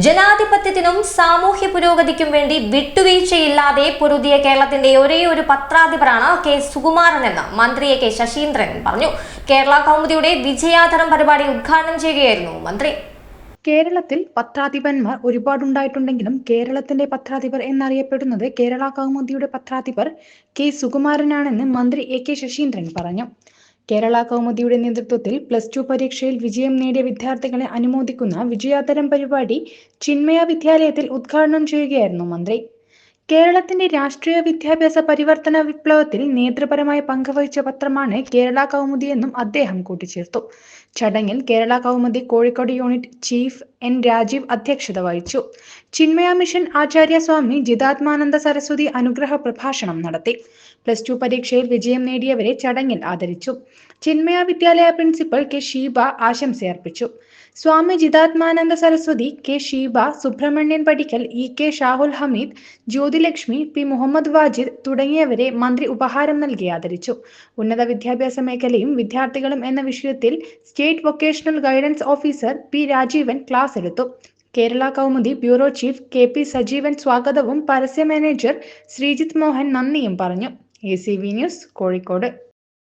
ജനാധിപത്യത്തിനും സാമൂഹ്യ പുരോഗതിക്കും വേണ്ടി വിട്ടുവീഴ്ചയില്ലാതെ പൊരുതിയ കേരളത്തിന്റെ ഒരേ ഒരു പത്രാധിപരാണ് കെ സുകുമാരൻ എന്ന് മന്ത്രി എ കെ ശശീന്ദ്രൻ പറഞ്ഞു. കേരള കൗമുദിയുടെ വിജയാധരം പരിപാടി ഉദ്ഘാടനം ചെയ്യുകയായിരുന്നു മന്ത്രി. കേരളത്തിൽ പത്രാധിപന്മാർ ഒരുപാടുണ്ടായിട്ടുണ്ടെങ്കിലും കേരളത്തിന്റെ പത്രാധിപർ എന്നറിയപ്പെടുന്നത് കേരള കൗമുദിയുടെ പത്രാധിപർ കെ സുകുമാരനാണെന്ന് മന്ത്രി എ കെ ശശീന്ദ്രൻ പറഞ്ഞു. കേരള കൗമുദിയുടെ നേതൃത്വത്തിൽ പ്ലസ് ടു പരീക്ഷയിൽ വിജയം നേടിയ വിദ്യാർത്ഥികളെ അനുമോദിക്കുന്ന വിജയാതരം പരിപാടി ചിന്മയ വിദ്യാലയത്തിൽ ഉദ്ഘാടനം ചെയ്യുകയായിരുന്നു മന്ത്രി കേരളത്തിന്റെ രാഷ്ട്രീയ വിദ്യാഭ്യാസ പരിവർത്തന വിപ്ലവത്തിൽ നേതൃപരമായി പങ്കുവഹിച്ച പത്രമാണ് കേരള കൗമുദി എന്നും അദ്ദേഹം കൂട്ടിച്ചേർത്തു. ചടങ്ങിൽ Kerala Kaumudi Kozhikode unit chief N Rajeev അധ്യക്ഷത വഹിച്ചു. ചിന്മയ മിഷൻ ആചാര്യസ്വാമി ജിതാത്മാനന്ദ സരസ്വതി അനുഗ്രഹ പ്രഭാഷണം നടത്തി. പ്ലസ് ടു പരീക്ഷയിൽ വിജയം നേടിയവരെ ചടങ്ങിൽ ആദരിച്ചു. Chinmaya Vidyalaya principal K Sheeba ആശംസയർപ്പിച്ചു. Swami Jitatmananda Saraswati K Sheeba Subramanian Padikkal E K Shahul Hameed Jyothilakshmi P Muhammad Wajid തുടങ്ങിയവരെ മന്ത്രി ഉപഹാരം നൽകി ആദരിച്ചു. ഉന്നത വിദ്യാഭ്യാസ മേഖലയും വിദ്യാർത്ഥികളും എന്ന വിഷയത്തിൽ state vocational guidance officer P Rajeevan class എടുത്തു. Kerala Kaumudi bureau chief K P Sajeevan സ്വാഗതവും പരസ്യ മാനേജർ ശ്രീജിത്ത് മോഹൻ നന്ദിയും പറഞ്ഞു. A C V news Kozhikode.